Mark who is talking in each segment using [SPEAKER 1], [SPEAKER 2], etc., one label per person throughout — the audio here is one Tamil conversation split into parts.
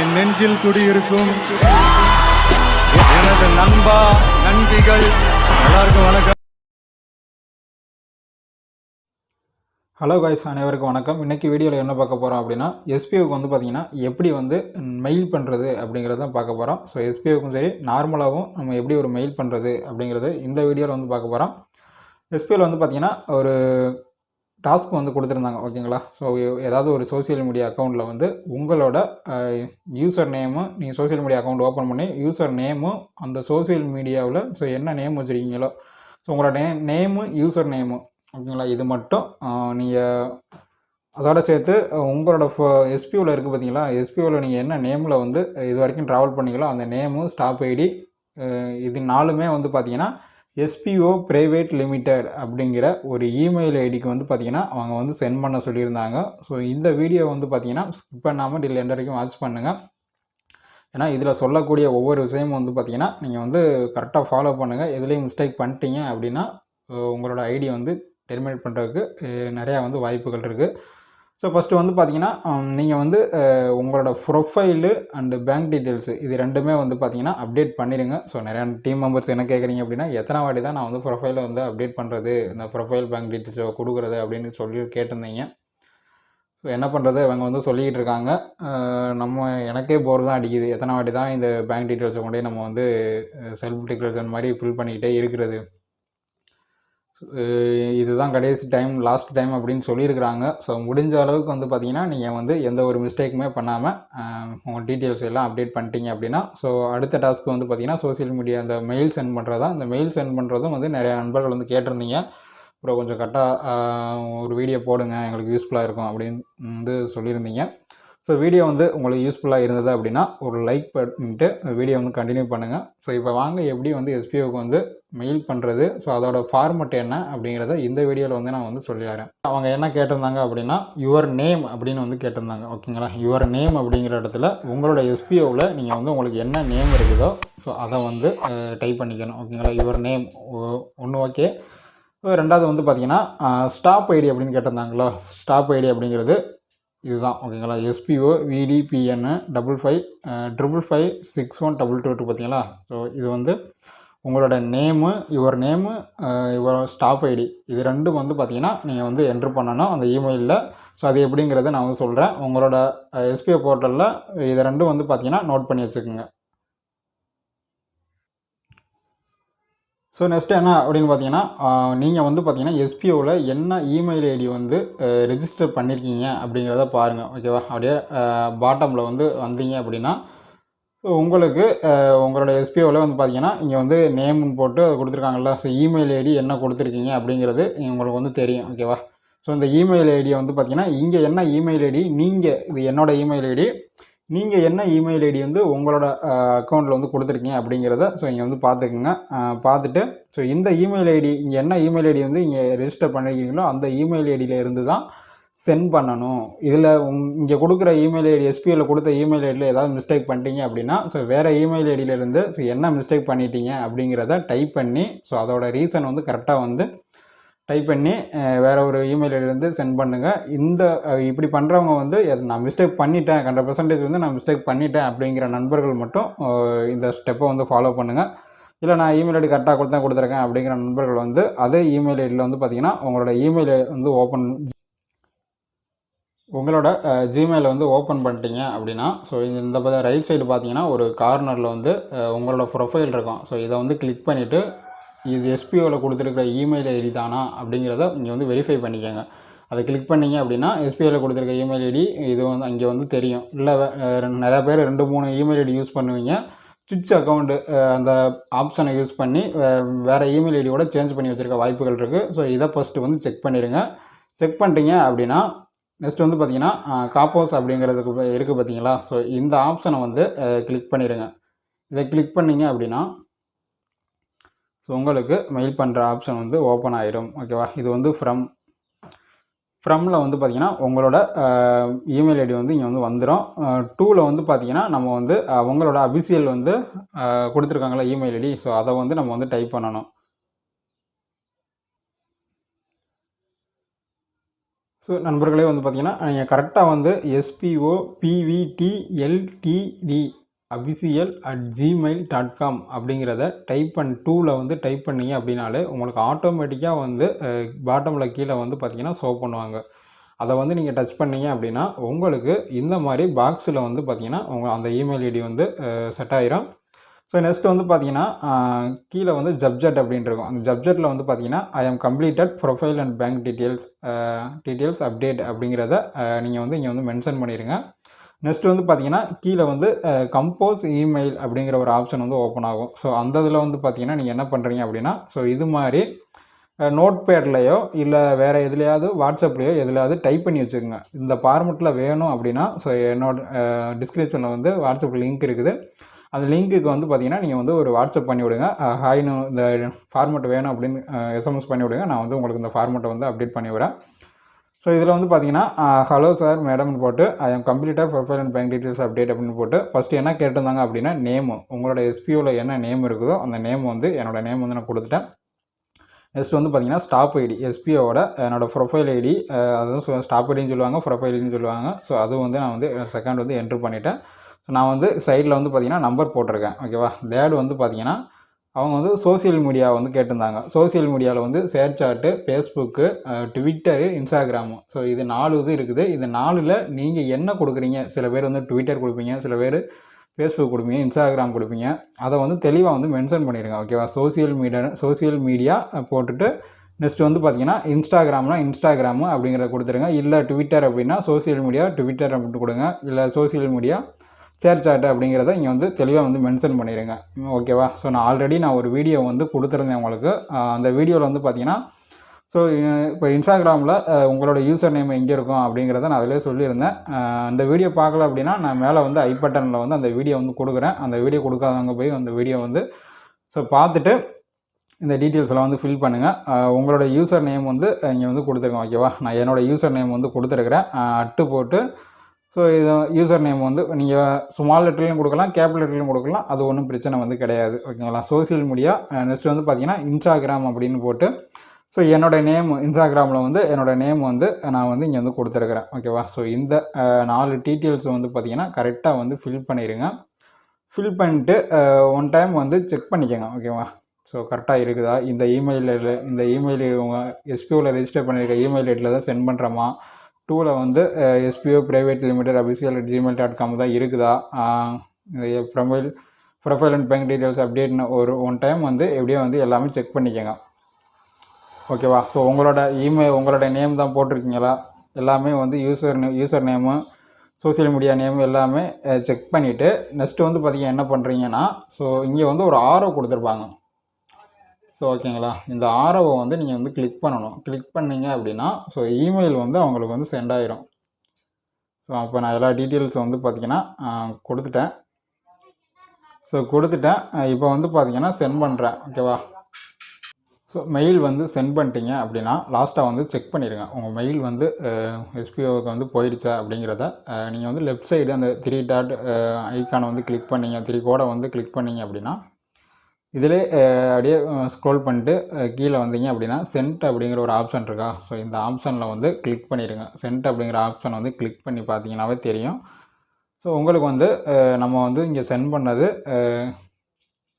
[SPEAKER 1] என் நெஞ்சில் குடியிருக்கும் எனது நண்பா நண்பிகள் எல்லாருக்கும் வணக்கம்.
[SPEAKER 2] ஹலோ காய்ஸ் அனைவருக்கும் வணக்கம். இன்றைக்கி வீடியோவில் என்ன பார்க்க போகிறோம் அப்படின்னா எஸ்பிஓக்கு வந்து பார்த்திங்கன்னா எப்படி வந்து மெயில் பண்ணுறது அப்படிங்கிறத தான் பார்க்க போகிறோம் ஸோ எஸ்பிஓக்கும் சரி நார்மலாகவும் நம்ம எப்படி ஒரு மெயில் பண்ணுறது அப்படிங்கிறது இந்த வீடியோவில் வந்து பார்க்க போகிறோம் எஸ்பிஓவில் வந்து பார்த்திங்கன்னா ஒரு டாஸ்க் வந்து கொடுத்துருந்தாங்க ஓகேங்களா? ஸோ ஏதாவது ஒரு சோஷியல் மீடியா அக்கௌண்ட்டில் வந்து உங்களோட யூசர் நேமு நீங்கள் சோஷியல் மீடியா அக்கௌண்ட் ஓப்பன் பண்ணி யூசர் நேமும் அந்த சோஷியல் மீடியாவில் ஸோ என்ன நேம் வச்சுருக்கீங்களோ ஸோ உங்களோட நே நேமு யூசர் நேமு ஓகேங்களா? இது மட்டும் நீங்கள் அதோட சேர்த்து உங்களோட ஃபோ எஸ்பியூவில் இருக்குது பார்த்தீங்களா எஸ்பியூவில் நீங்கள் என்ன நேமில் வந்து இது வரைக்கும் ட்ராவல் பண்ணீங்களோ அந்த நேமு ஸ்டாப் ஐடி இது நாலுமே வந்து பார்த்தீங்கன்னா எஸ்பிஓ ப்ரைவேட் லிமிடெட் அப்படிங்கிற ஒரு இமெயில் ஐடிக்கு வந்து பார்த்திங்கன்னா அவங்க வந்து சென்ட் பண்ண சொல்லியிருந்தாங்க. ஸோ இந்த வீடியோ வந்து பார்த்திங்கன்னா ஸ்கிப் பண்ணாமல் டில் எண்ட் வரைக்கும் வாட்ச் பண்ணுங்கள் ஏன்னா இதில் சொல்லக்கூடிய ஒவ்வொரு விஷயமும் வந்து பார்த்தீங்கன்னா நீங்கள் வந்து கரெக்டாக ஃபாலோ பண்ணுங்கள் எதுலேயும் மிஸ்டேக் பண்ணிட்டீங்க அப்படின்னா உங்களோட ஐடி வந்து டெர்மினேட் பண்ணுறதுக்கு நிறையா வந்து வாய்ப்புகள் இருக்குது ஸோ ஃபஸ்ட்டு வந்து பார்த்தீங்கன்னா um, நீங்கள் வந்து uh, உங்களோட ப்ரொஃபைலு அண்டு பேங்க் டீட்டெயில்ஸு இது ரெண்டுமே வந்து பார்த்தீங்கன்னா அப்டேட் பண்ணிடுங்க ஸோ நிறையா டீம் மெம்பர்ஸ் என்ன கேட்குறீங்க அப்படின்னா எத்தனை வாட்டி தான் நான் வந்து ப்ரொஃபைலை வந்து அப்டேட் பண்ணுறது இந்த ப்ரொஃபைல் பேங்க் டீட்டெயில்ஸோ கொடுக்குறது அப்படின்னு சொல்லி கேட்டிருந்தீங்க. ஸோ என்ன பண்ணுறது அவங்க வந்து சொல்லிக்கிட்டு இருக்காங்க. Uh, நம்ம எனக்கே போர் தான் அடிக்குது. எத்தனை வாட்டி தான் இந்த பேங்க் டீட்டெயில்ஸை கொண்டே நம்ம வந்து uh, செல்ஃப் டிக்ளரேஷன் மாதிரி ஃபில் பண்ணிக்கிட்டே இருக்கிறது. இதுதான் கடைசி டைம் லாஸ்ட் டைம் அப்படின்னு சொல்லியிருக்கிறாங்க. ஸோ முடிஞ்ச அளவுக்கு வந்து பார்த்தீங்கன்னா நீங்கள் வந்து எந்த ஒரு மிஸ்டேக்குமே பண்ணாமல் உங்கள் டீட்டெயில்ஸ் எல்லாம் அப்டேட் பண்ணிட்டீங்க அப்படின்னா ஸோ அடுத்த டாஸ்க் வந்து பார்த்தீங்கன்னா சோஷியல் மீடியா அந்த மெயில் சென்ட் பண்ணுறதா அந்த மெயில் சென்ட் பண்ணுறதும் வந்து நிறைய நண்பர்கள் வந்து கேட்டிருந்தீங்க. அப்புறம் கொஞ்சம் கரெக்டாக ஒரு வீடியோ போடுங்க எங்களுக்கு யூஸ்ஃபுல்லாக இருக்கும் அப்படின்னு வந்து சொல்லியிருந்தீங்க. ஸோ வீடியோ வந்து உங்களுக்கு யூஸ்ஃபுல்லாக இருந்தது அப்படின்னா ஒரு லைக் பண்ணிட்டு வீடியோ வந்து கண்டினியூ பண்ணுங்கள் ஸோ இப்போ வாங்க எப்படி வந்து எஸ்பிஓக்கு வந்து மெயில் பண்ணுறது ஸோ அதோட ஃபார்மெட் என்ன அப்படிங்கிறத இந்த வீடியோவில் வந்து நான் வந்து சொல்லிடுறேன் அவங்க என்ன கேட்டிருந்தாங்க அப்படின்னா யுவர் நேம் அப்படின்னு வந்து கேட்டிருந்தாங்க. ஓகேங்களா யுவர் நேம் அப்படிங்கிற இடத்துல உங்களோட எஸ்பிஓவில் நீங்கள் வந்து உங்களுக்கு என்ன நேம் இருக்குதோ ஸோ அதை வந்து டைப் பண்ணிக்கணும். ஓகேங்களா யுவர் நேம் ஒன்று ஓகே ரெண்டாவது வந்து பார்த்தீங்கன்னா ஸ்டாப் ஐடி அப்படின்னு கேட்டிருந்தாங்களோ ஸ்டாப் ஐடி அப்படிங்கிறது இதுதான் ஓகேங்களா? SPO விடிபிஎன்னு double five triple five six one double two two பார்த்தீங்களா? ஸோ இது வந்து உங்களோட name your name your staff ID இது ரெண்டும் வந்து பார்த்தீங்கன்னா நீங்கள் வந்து என்ட்ரு பண்ணணும் அந்த இமெயிலில் ஸோ அது எப்படிங்கிறத நான் வந்து சொல்கிறேன் உங்களோட எஸ்பிஓ போர்ட்டலில் இது ரெண்டும் வந்து பார்த்தீங்கன்னா நோட் பண்ணி வச்சுக்கோங்க. ஸோ நெக்ஸ்ட்டு என்ன அப்படின்னு பார்த்தீங்கன்னா நீங்கள் வந்து பார்த்தீங்கன்னா எஸ்பிஓவில் என்ன இமெயில் ஐடி வந்து ரெஜிஸ்டர் பண்ணியிருக்கீங்க அப்படிங்கிறத பாருங்கள் ஓகேவா அப்படியே பாட்டமில் வந்து வந்தீங்க அப்படின்னா உங்களுக்கு உங்களோட எஸ்பிஓவில் வந்து பார்த்தீங்கன்னா இங்கே வந்து நேம்னு போட்டு அது கொடுத்துருக்காங்கல்ல ஸோ இமெயில் ஐடி என்ன கொடுத்துருக்கீங்க அப்படிங்கிறது உங்களுக்கு வந்து தெரியும் ஓகேவா ஸோ இந்த இமெயில் ஐடியை வந்து பார்த்தீங்கன்னா இங்கே என்ன இமெயில் ஐடி நீங்கள் இது என்னோடய இமெயில் ஐடி நீங்கள் என்ன இமெயில் ஐடி வந்து உங்களோட அக்கௌண்ட்டில் வந்து கொடுத்துருக்கீங்க அப்படிங்கிறத ஸோ இங்கே வந்து பார்த்துக்குங்க. பார்த்துட்டு ஸோ இந்த இமெயில் ஐடி இங்கே என்ன இமெயில் ஐடி வந்து இங்கே ரெஜிஸ்டர் பண்ணியிருக்கீங்களோ அந்த இமெயில் ஐடியில் இருந்து தான் சென்ட் பண்ணணும். இதில் உங் இங்கே கொடுக்குற இமெயில் ஐடி எஸ்பியில் கொடுத்த இமெயில் ஐடியில் ஏதாவது மிஸ்டேக் பண்ணிட்டீங்க அப்படின்னா ஸோ வேறு இமெயில் ஐடியிலேருந்து ஸோ என்ன மிஸ்டேக் பண்ணிட்டீங்க அப்படிங்கிறத டைப் பண்ணி ஸோ அதோட ரீசன் வந்து கரெக்டாக வந்து டைப் பண்ணி வேறு வேற ஒரு இமெயில் ஐடியிலேருந்து சென்ட் பண்ணுங்கள் இந்த இப்படி பண்ணுறவங்க வந்து நான் மிஸ்டேக் பண்ணிட்டேன் ஹண்ட்ரட் பர்சன்டேஜ் வந்து நான் மிஸ்டேக் பண்ணிட்டேன் அப்படிங்கிற நண்பர்கள் மட்டும் இந்த ஸ்டெப்பை வந்து ஃபாலோ பண்ணுங்கள் இல்லை நான் இமெயில் ஐடி கரெக்டாக கொடுத்தா கொடுத்துருக்கேன் அப்படிங்கிற நண்பர்கள் வந்து அதே இமெயில் ஐடியில் வந்து பார்த்தீங்கன்னா உங்களோட இமெயில் வந்து ஓப்பன் உங்களோட ஜிமெயில் வந்து ஓப்பன் பண்ணிட்டீங்க அப்படின்னா ஸோ இந்த பத ரைட் சைடு பார்த்தீங்கன்னா ஒரு கார்னரில் வந்து உங்களோட ப்ரொஃபைல் இருக்கும். ஸோ இதை வந்து கிளிக் பண்ணிவிட்டு இது எஸ்பிஓவில் கொடுத்துருக்குற இமெயில் ஐடி தானா அப்படிங்கிறத இங்கே வந்து வெரிஃபை பண்ணிக்கோங்க. அதை கிளிக் பண்ணிங்க அப்படின்னா எஸ்பிஐயில் கொடுத்துருக்க இமெயில் ஐடி இது வந்து அங்கே வந்து தெரியும். இல்லை நிறையா பேர் ரெண்டு மூணு இமெயில் ஐடி யூஸ் பண்ணுவீங்க. சுவிட்ச் அக்கௌண்ட்டு அந்த ஆப்ஷனை யூஸ் பண்ணி வேறு இமெயில் ஐடியோட சேஞ்ச் பண்ணி வச்சுருக்க வாய்ப்புகள் இருக்குது ஸோ இதை ஃபஸ்ட்டு வந்து செக் பண்ணிடுங்க செக் பண்ணிட்டீங்க அப்படின்னா நெக்ஸ்ட் வந்து பார்த்தீங்கன்னா காப்போஸ் அப்படிங்கிறதுக்கு இருக்குது பார்த்தீங்களா ஸோ இந்த ஆப்ஷனை வந்து கிளிக் பண்ணிடுங்க இதை கிளிக் பண்ணீங்க அப்படின்னா ஸோ உங்களுக்கு மெயில் பண்ணுற ஆப்ஷன் வந்து ஓப்பன் ஆகிடும் ஓகேவா இது வந்து ஃப்ரம் ஃப்ரம்மில் வந்து பார்த்தீங்கன்னா உங்களோட இமெயில் ஐடி வந்து இங்கே வந்து வந்துடும் டூவில் வந்து பார்த்தீங்கன்னா நம்ம வந்து உங்களோட அபிஷியல் வந்து கொடுத்துருக்காங்களா இமெயில் ஐடி ஸோ அதை வந்து நம்ம வந்து டைப் பண்ணணும். ஸோ நண்பர்களே வந்து பார்த்தீங்கன்னா நீங்கள் கரெக்டாக வந்து SPO PVT LTD official at Gmail dot com அப்படிங்கிறத டைப் பண்ண டூவில் வந்து டைப் பண்ணீங்க அப்படின்னாலே உங்களுக்கு ஆட்டோமேட்டிக்காக வந்து பாட்டமில் கீழே வந்து பார்த்தீங்கன்னா சோ பண்ணுவாங்க. அதை வந்து நீங்கள் டச் பண்ணீங்க அப்படின்னா உங்களுக்கு இந்த மாதிரி பாக்ஸில் வந்து பார்த்தீங்கன்னா உங்கள் அந்த இமெயில் ஐடி வந்து செட் ஆயிரும். ஸோ நெக்ஸ்ட் வந்து பார்த்தீங்கன்னா கீழே வந்து ஜப்ஜெட் அப்படின்னு இருக்கும். அந்த ஜப்ஜெட்டில் வந்து பார்த்தீங்கன்னா I am completed profile and bank details details update அப்படிங்கிறத நீங்கள் வந்து இங்கே வந்து மென்ஷன் பண்ணிடுங்க நெக்ஸ்ட் வந்து பார்த்தீங்கன்னா கீழே வந்து கம்போஸ் இமெயில் அப்படிங்கிற ஒரு ஆப்ஷன் வந்து ஓப்பன் ஆகும். ஸோ அந்த இதில் வந்து பார்த்தீங்கன்னா நீங்கள் என்ன பண்ணுறீங்க அப்படின்னா ஸோ இது மாதிரி நோட் பேட்லேயோ இல்லை வேறு எதுலையாவது வாட்ஸ்அப்லேயோ எதுலையாவது டைப் பண்ணி வச்சுக்கோங்க. இந்த ஃபார்மெட்டில் வேணும் அப்படின்னா ஸோ என்னோட டிஸ்கிரிப்ஷனில் வந்து வாட்ஸ்அப் லிங்க் இருக்குது. அந்த லிங்க்குக்கு வந்து பார்த்தீங்கன்னா நீங்கள் வந்து ஒரு வாட்ஸ்அப் பண்ணி விடுங்க. ஹாய்னு இந்த ஃபார்மெட் வேணும் அப்படின்னு எஸ்எம்எஸ் பண்ணி விடுங்க. நான் வந்து உங்களுக்கு இந்த ஃபார்மெட்டை வந்து அப்டேட் பண்ணி விடுறேன். ஸோ இதில் வந்து பார்த்தீங்கன்னா ஹலோ சார் மேடம்னு போட்டு ஐ எம் கம்ப்ளீட்டாக profile and bank details update அப்படின்னு போட்டு ஃபஸ்ட்டு என்ன கேட்டிருந்தாங்க அப்படின்னா நேமு உங்களோட எஸ்பியூவில் என்ன நேம் இருக்குதோ அந்த நேம் வந்து என்னோட நேம் வந்து நான் கொடுத்துட்டேன். நெக்ஸ்ட் வந்து பார்த்தீங்கன்னா ஸ்டாப் ஐடி எஸ்பிஓட என்னோட ப்ரொஃபைல் ஐடி அதுவும் ஸ்டாப் ஐடின்னு சொல்லுவாங்க ப்ரொஃபைல் ஐடின்னு சொல்லுவாங்க. ஸோ அதுவும் வந்து நான் வந்து செகண்ட் வந்து என்ட்ரு பண்ணிட்டேன். ஸோ நான் வந்து சைடில் வந்து பார்த்தீங்கன்னா நம்பர் போட்டிருக்கேன். ஓகேவா தேர்டு வந்து பார்த்தீங்கன்னா அவங்க வந்து சோஷியல் மீடியா வந்து கேட்டிருந்தாங்க. சோஷியல் மீடியாவில் வந்து ShareChat Facebook Twitter Instagram so இது நாலு இது இருக்குது. இது நாலில் நீங்கள் என்ன கொடுக்குறீங்க? சில பேர் வந்து ட்விட்டர் கொடுப்பீங்க சில பேர் ஃபேஸ்புக் கொடுப்பீங்க இன்ஸ்டாகிராம் கொடுப்பீங்க. அதை வந்து தெளிவாக வந்து மென்ஷன் பண்ணிடுங்க ஓகேவா சோசியல் மீடியா சோஷியல் மீடியா போட்டுட்டு நெக்ஸ்ட் வந்து பார்த்தீங்கன்னா இன்ஸ்டாகிராம்னா இன்ஸ்டாகிராமு அப்படிங்கிறத கொடுத்துருங்க. இல்லை ட்விட்டர் அப்படின்னா சோஷியல் மீடியா ட்விட்டர் அப்படின்னு கொடுங்க. இல்லை சோஷியல் மீடியா சேர் சாட்டு அப்படிங்கிறத இங்கே வந்து தெளிவாக வந்து மென்ஷன் பண்ணிடுங்க ஓகேவா ஸோ நான் ஆல்ரெடி நான் ஒரு வீடியோ வந்து கொடுத்துருந்தேன் உங்களுக்கு. அந்த வீடியோவில் வந்து பார்த்தீங்கன்னா ஸோ இப்போ இன்ஸ்டாகிராமில் உங்களோட யூசர் நேம் எங்கே இருக்கும் அப்படிங்கிறத நான் அதிலே சொல்லியிருந்தேன். அந்த வீடியோ பார்க்கல அப்படின்னா நான் மேலே வந்து ஐ பட்டனில் வந்து அந்த வீடியோ வந்து கொடுக்குறேன். அந்த வீடியோ கொடுக்காதவங்க போய் அந்த வீடியோ வந்து ஸோ பார்த்துட்டு இந்த டீட்டெயில்ஸ்லாம் வந்து ஃபில் பண்ணுங்கள் உங்களோட யூசர் நேம் வந்து இங்கே வந்து கொடுத்துருக்கேன் ஓகேவா நான் என்னோடய யூசர் நேம் வந்து கொடுத்துருக்குறேன். அட்டு போட்டு ஸோ இது யூசர் நேம் வந்து நீங்கள் ஸ்மால் லெட்டர்லையும் கொடுக்கலாம் கேபிள் லெட்டர்லையும் கொடுக்கலாம். அது ஒன்றும் பிரச்சனை வந்து கிடையாது. ஓகேங்களா சோஷியல் மீடியா நெக்ஸ்ட் வந்து பார்த்தீங்கன்னா இன்ஸ்டாகிராம் அப்படின்னு போட்டு ஸோ என்னோட நேம் இன்ஸ்டாகிராமில் வந்து என்னோட நேம் வந்து நான் வந்து இங்கே வந்து கொடுத்துருக்குறேன். ஓகேவா ஸோ இந்த நாலு டீட்டெயில்ஸ் வந்து பார்த்தீங்கன்னா கரெக்டாக வந்து ஃபில் பண்ணிடுங்க ஃபில் பண்ணிட்டு ஒன் டைம் வந்து செக் பண்ணிக்கோங்க. ஓகேவா ஸோ கரெக்டாக இருக்குதா? இந்த இமெயிலில் இந்த இமெயில் உங்கள் எஸ்பியூவில் ரெஜிஸ்டர் பண்ணியிருக்க இமெயில் ஐடியில் தான் சென்ட் பண்ணுறோமா டூவில் வந்து SPO private limited official at Gmail dot com தான் இருக்குதா? Profile profile and bank details அப்டேட்னு ஒரு ஒன் டைம் வந்து எப்படியோ வந்து எல்லாமே செக் பண்ணிக்கோங்க. ஓகேவா ஸோ உங்களோட இமெயில் உங்களோட நேம் தான் போட்டிருக்கீங்களா? எல்லாமே வந்து யூசர் நே user name social media name எல்லாமே செக் பண்ணிவிட்டு நெக்ஸ்ட்டு வந்து பார்த்திங்கன்னா என்ன பண்ணுறீங்கன்னா ஸோ இங்கே வந்து ஒரு ஆரோ கொடுத்துருப்பாங்க. ஸோ ஓகேங்களா இந்த ஆரோவை வந்து நீங்கள் வந்து கிளிக் பண்ணணும். கிளிக் பண்ணீங்க அப்படின்னா ஸோ இமெயில் வந்து அவங்களுக்கு வந்து சென்ட் ஆயிரும். ஸோ அப்போ நான் எல்லா டீட்டெயில்ஸ் வந்து பார்த்தீங்கன்னா கொடுத்துட்டேன். ஸோ கொடுத்துட்டேன். இப்போ வந்து பார்த்தீங்கன்னா சென்ட் பண்ணுறேன் ஓகேவா ஸோ மெயில் வந்து சென்ட் பண்ணிட்டீங்க அப்படின்னா லாஸ்ட்டாக வந்து செக் பண்ணிடுங்க. உங்கள் மெயில் வந்து எஸ்பிஓவுக்கு வந்து போயிடுச்சா அப்படிங்கிறத நீங்கள் வந்து லெஃப்ட் சைடு அந்த த்ரீ டாட் ஐக்கானை வந்து கிளிக் பண்ணீங்க. த்ரீ கோடை வந்து கிளிக் பண்ணீங்க அப்படின்னா இதிலே அப்படியே ஸ்க்ரோல் பண்ணிட்டு கீழே வந்தீங்க அப்படின்னா சென்ட் அப்படிங்கிற ஒரு ஆப்ஷன் இருக்கா? ஸோ இந்த ஆப்ஷனில் வந்து கிளிக் பண்ணிடுங்க சென்ட் அப்படிங்கிற ஆப்ஷன் வந்து கிளிக் பண்ணி பார்த்தீங்கன்னாவே தெரியும். ஸோ உங்களுக்கு வந்து நம்ம வந்து இங்கே சென்ட் பண்ணது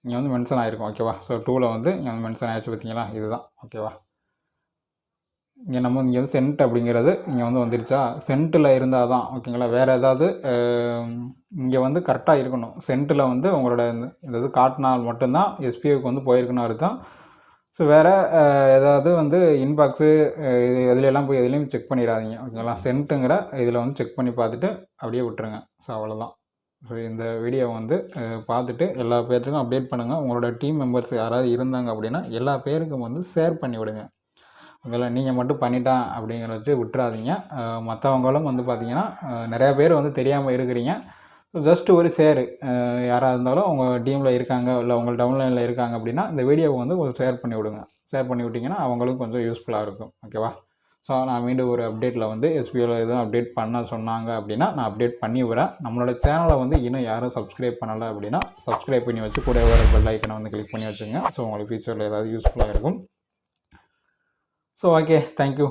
[SPEAKER 2] இங்கே வந்து மென்ஷன் ஆகிருக்கும் ஓகேவா ஸோ டூவில் வந்து இங்கே வந்து மென்ஷன் ஆகிடுச்சு பார்த்தீங்களா? இதுதான் ஓகேவா இங்கே நம்ம இங்கே வந்து சென்ட் அப்படிங்கிறது இங்கே வந்து வந்துருச்சா? சென்ட்டில் இருந்தால் தான் ஓகேங்களா? வேறு ஏதாவது இங்கே வந்து கரெக்டாக இருக்கணும். சென்ட்டில் வந்து உங்களோட இந்த இது காட்டினால் மட்டும்தான் எஸ்பிஐக்கு வந்து போயிருக்கணும் அர்த்தம். ஸோ வேறு ஏதாவது வந்து இன்பாக்ஸு இது எதுலையெல்லாம் போய் எதுலேயும் செக் பண்ணிடாதீங்க ஓகேங்களா? சென்ட்டுங்கிற இதில் வந்து செக் பண்ணி பார்த்துட்டு அப்படியே விட்டுருங்க. ஸோ அவ்வளோதான் ஸோ இந்த வீடியோவை வந்து பார்த்துட்டு எல்லா பேர்த்துக்கும் அப்டேட் பண்ணுங்கள் உங்களோட டீம் மெம்பர்ஸ் யாராவது இருந்தாங்க அப்படின்னா எல்லா பேருக்கும் வந்து ஷேர் பண்ணி விடுங்க ஓகேங்களா நீங்கள் மட்டும் பண்ணிட்டான் அப்படிங்கிறத விட்டுறாதீங்க. மற்றவங்களும் வந்து பார்த்தீங்கன்னா நிறையா பேர் வந்து தெரியாமல் இருக்கிறீங்க. ஜஸ்ட் ஒரு ஷேரு யாராக இருந்தாலும் உங்கள் டீமில் இருக்காங்க இல்லை உங்கள் டவுன்லைனில் இருக்காங்க அப்படின்னா இந்த வீடியோவை வந்து கொஞ்சம் ஷேர் பண்ணி விடுங்க. ஷேர் பண்ணி விட்டிங்கன்னா அவங்களுக்கும் கொஞ்சம் யூஸ்ஃபுல்லாக இருக்கும். ஓகேவா? ஸோ நான் மீண்டும் ஒரு அப்டேட்டில் வந்து எஸ்பிஓவில் எதுவும் அப்டேட் பண்ண சொன்னாங்க அப்படின்னா நான் அப்டேட் பண்ணி வரேன் நம்மளோட சேனலை வந்து இன்னும் யாரும் சப்ஸ்கிரைப் பண்ணலை அப்படின்னா சப்ஸ்கிரைப் பண்ணி வச்சு கூட வர பெல் ஐக்கனை வந்து கிளிக் பண்ணி வச்சுங்க ஸோ உங்களுக்கு ஃபியூச்சரில் ஏதாவது யூஸ்ஃபுல்லாக இருக்கும். So okay thank you